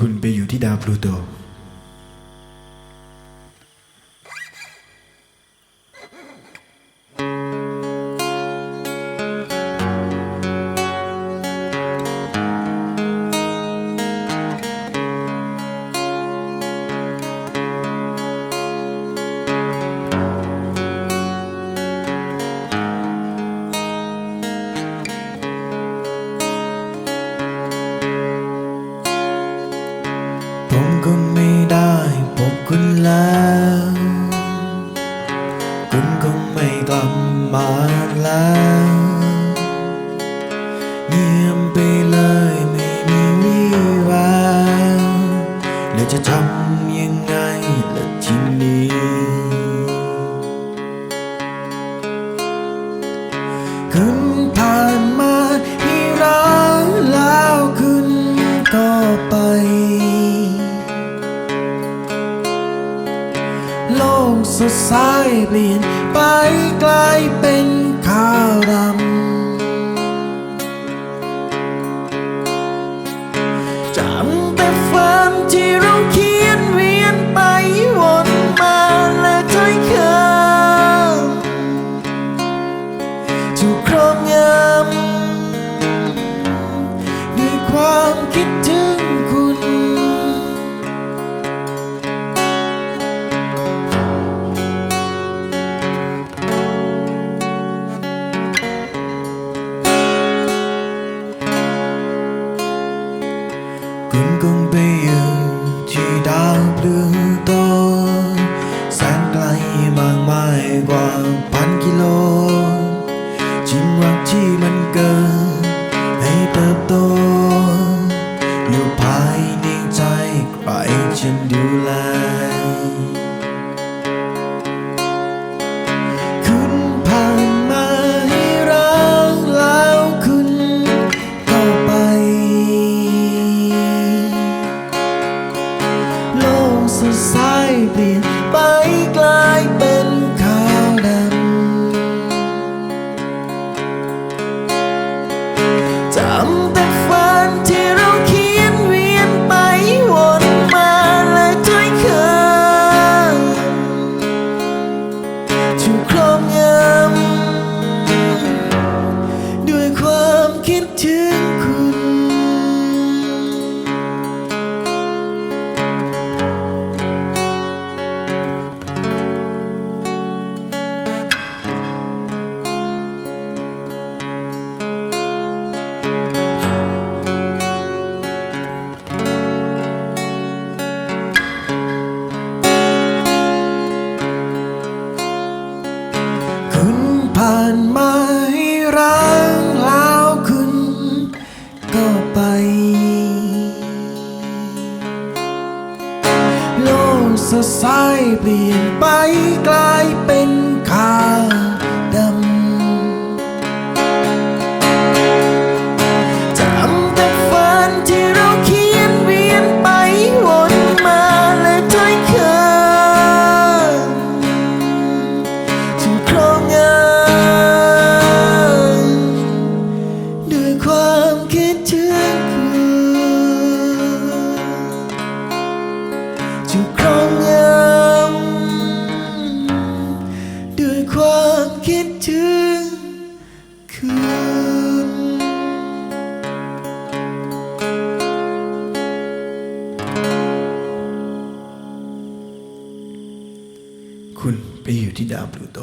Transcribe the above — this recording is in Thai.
คุณไปอยู่ที่ดาวพลูโต ผมก็ไม่ได้พบคุณแล้ว คุณก็ไม่กลับมาแล้วเงียบไปเลยไม่มีวี่แววแล้วจะทำยังไงล่ะทีนี้ come โลกสดใสเปลี่ยนไปกลายเป็นขาวดำ 更被影击打断。 สายเปลี่ยนไปกลายเป็น คุณคุณไปอยู่ที่ดาวพลูโต